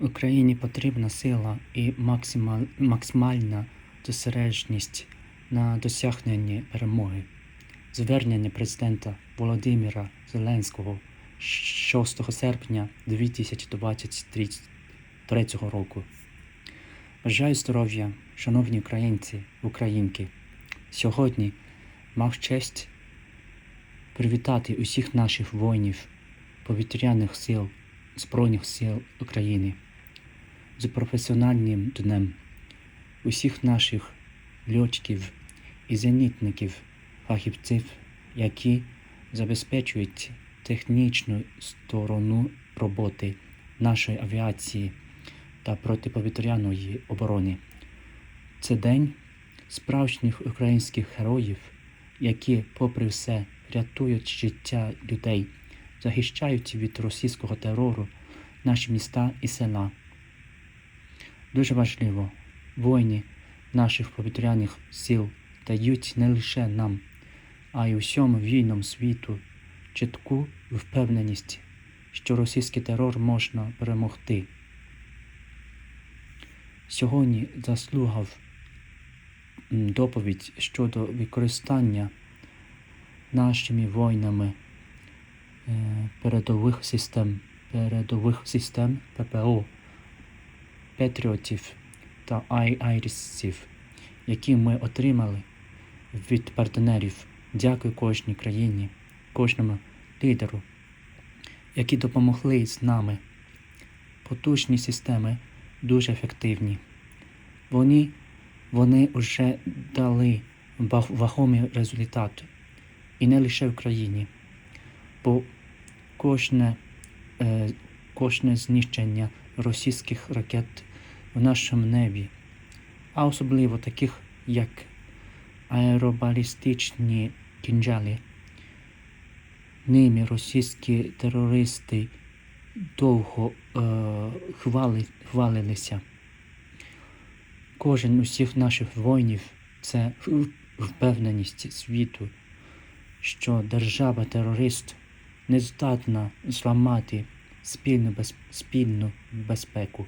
Україні потрібна сила і максимальна зосередженість на досягненні перемоги. Звернення президента Володимира Зеленського 6 серпня 2023 року. Бажаю здоров'я, шановні українці, українки. Сьогодні мав честь привітати усіх наших воїнів повітряних сил Збройних сил України з професіональним днем усіх наших льотчиків і зенітників, фахівців, які забезпечують технічну сторону роботи нашої авіації та протиповітряної оборони. Це день справжніх українських героїв, які, попри все, рятують життя людей, захищають від російського терору наші міста і села. Дуже важливо, воїни наших повітряних сил дають не лише нам, а й усьому війнам світу чітку впевненість, що російський терор можна перемогти. Сьогодні заслухав м, доповідь щодо використання нашими воїнами е, передових систем, передових систем ППО, Петріотів та Ай- Айрісів, які ми отримали від партнерів. Дякую кожній країні, кожному лідеру, які допомогли з нами. Потужні системи дуже ефективні. Вони, вони вже дали ва- вагомий результат. І не лише в Україні, бо кожне, е, кожне знищення російських ракет в нашому небі, а особливо таких як аеробалістичні кінжали. Ними російські терористи довго е, хвали, хвалилися. Кожен усіх наших воїнів це впевненість світу, що держава-терорист не здатна зламати спільну, без, спільну безпеку.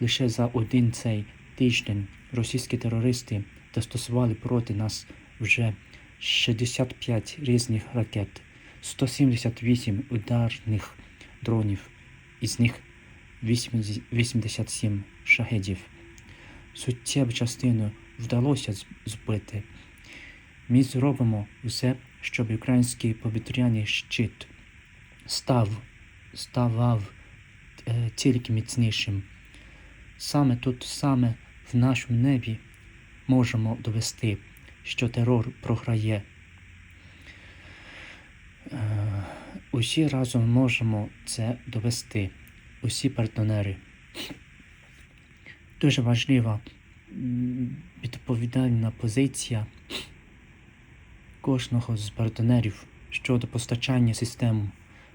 Лише за один цей тиждень російські терористи застосували проти нас вже 65 різних ракет, 178 ударних дронів, із них 80 87 шахедів. Суттєву частину вдалося збити. Ми зробимо все, щоб український повітряний щит став, ставав е, тільки міцнішим. Саме тут, саме в нашому небі, можемо довести, що терор програє. Е, усі разом можемо це довести, усі партнери. Дуже важлива відповідальна позиція кожного з партнерів щодо постачання систем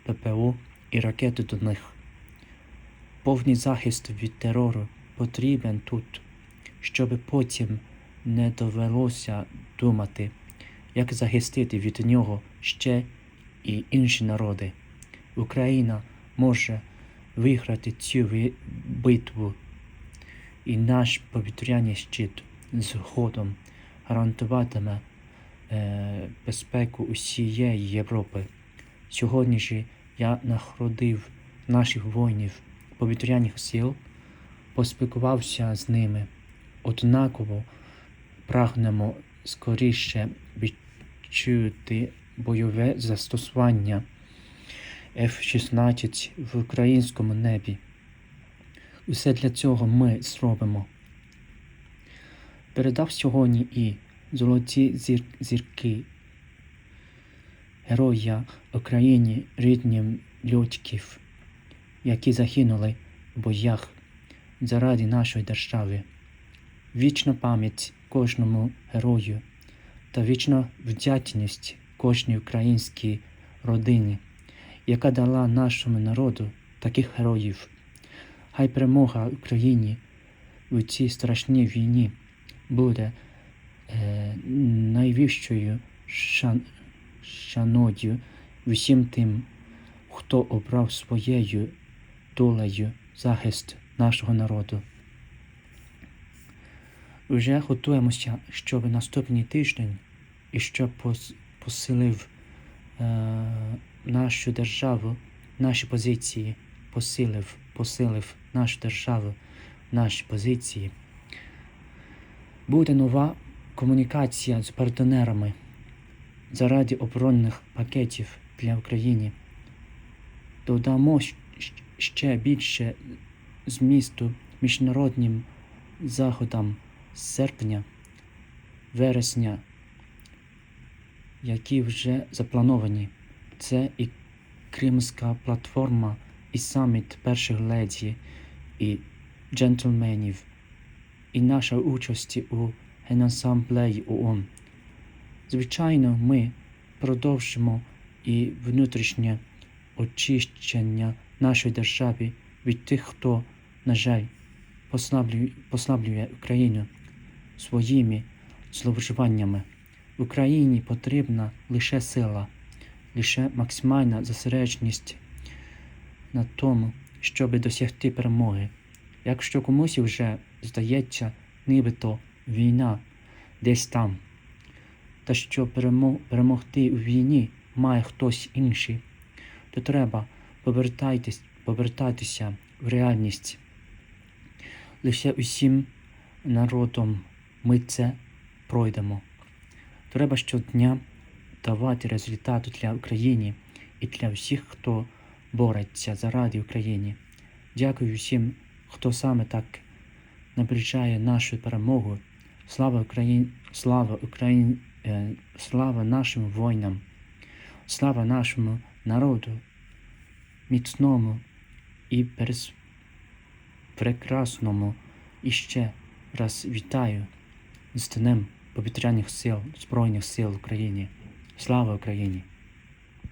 ППО і ракет до них. Повний захист від терору потрібен тут, щоб потім не довелося думати, як захистити від нього ще і інші народи. Україна може виграти цю битву, і наш повітряний щит згодом гарантуватиме е, безпеку усієї Європи. Сьогодні ж я нагородив наших воїнів повітряних сил, поспілкувався з ними. Однаково прагнемо скоріше відчути бойове застосування F-16 в українському небі. Усе для цього ми зробимо. Передав сьогодні і золоті зір- зірки Героя Україні ріднім льотчиків, які загинули в боях заради нашої держави. Вічна пам'ять кожному герою та вічна вдячність кожній українській родині, яка дала нашому народу таких героїв. Хай перемога Україні у цій страшній війні буде е, найвищою шан, шаною всім тим, хто обрав своєю долею захист нашого народу. Вже готуємося, щоб наступний тиждень і щоб посилив е, нашу державу, наші позиції, посилив, посилив нашу державу, наші позиції. Буде нова комунікація з партнерами заради оборонних пакетів для України. Додамо ще більше змісту міжнародним заходам з серпня, вересня, які вже заплановані. Це і Кримська платформа, і саміт перших леді, і джентльменів, і наша участь у Генасамблеї ООН. Звичайно, ми продовжимо і внутрішнє очищення нашої держави від тих, хто, на жаль, послаблює, послаблює Україну своїми зловживаннями. Україні потрібна лише сила, лише максимальна зосередженість на тому, щоб досягти перемоги. Якщо комусь вже здається, нібито війна десь там, та що перемо- перемогти у війні має хтось інший, то треба повертайтесь, повертатися в реальність. Лише усім народом ми це пройдемо. Треба щодня давати результати для України і для всіх, хто бореться заради України. Дякую всім, хто саме так наближає нашу перемогу. Слава Україні, слава Україні, е, слава нашим воїнам, слава нашому народу, міцному і перс... прекрасному. І ще раз вітаю з Днем повітряних сил Збройних сил України. Слава Україні!